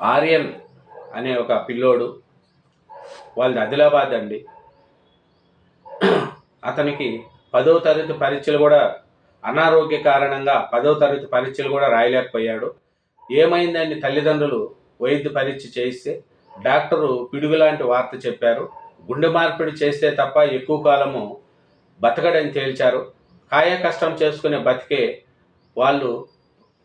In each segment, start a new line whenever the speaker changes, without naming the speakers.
ఆర్యన్ అనే ఒక పిల్లోడు వాళ్ళది ఆదిలాబాద్ అండి. అతనికి పదో తరగతి పరీక్షలు కూడా అనారోగ్య కారణంగా పదో తరగతి పరీక్షలు కూడా రాయలేకపోయాడు. ఏమైందని తల్లిదండ్రులు వైద్య పరీక్ష చేయిస్తే? డాక్టరు పిడుగులాంటి వార్త చెప్పారు. గుండె మార్పిడి చేస్తే తప్ప ఎక్కువ కాలము బతకడని తేల్చారు. కాయ కష్టం చేసుకునే బతికే వాళ్ళు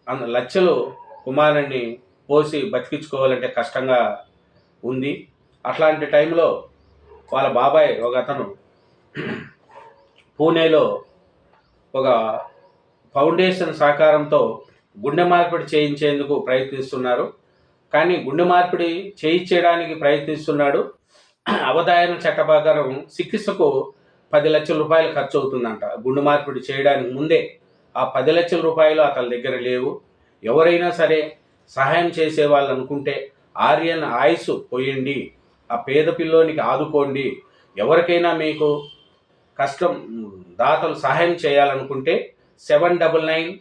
అన్న లక్షలు కుమారుణ్ణి పోసి బతికించుకోవాలంటే కష్టంగా ఉంది. అట్లాంటి టైంలో వాళ్ళ బాబాయ్ ఒక అతను పూణేలో ఒక ఫౌండేషన్ సహకారంతో గుండె మార్పిడి చేయించేందుకు ప్రయత్నిస్తున్నారు. కానీ గుండె మార్పిడి చేయించడానికి ప్రయత్నిస్తున్నాడు. అవధాయన చట్ట ప్రకారం చికిత్సకు పది లక్షల రూపాయలు ఖర్చు అవుతుందంట. గుండె మార్పిడి చేయడానికి ముందే ఆ పది లక్షల రూపాయలు అతని దగ్గర లేవు. ఎవరైనా సరే సహాయం చేసేవాళ్ళు అనుకుంటే ఆర్యన్ ఆయుస్ పోయండి ఆ పేద పిల్లోనికి ఆదుకోండి. ఎవరికైనా మీకు కష్టం దాతలు సహాయం చేయాలనుకుంటే seven double nine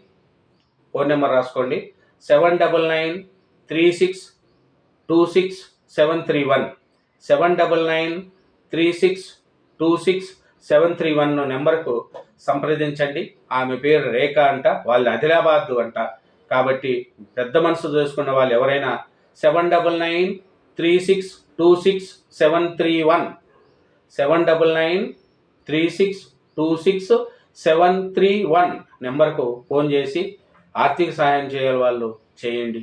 phone number రాసుకోండి. Seven double nine three six two six seven three one. Seven double nine three six two six seven three one నెంబర్కు సంప్రదించండి. ఆమె పేరు రేఖ అంట వాళ్ళు ఆదిలాబాద్ అంట. కాబట్టి పెద్ద మనసు చేసుకున్న వాళ్ళు ఎవరైనా seven double nine three six two six seven three one. Seven double nine three six two six seven three one నెంబర్కు ఫోన్ చేసి ఆర్థిక సహాయం చేయాలి వాళ్ళు చేయండి.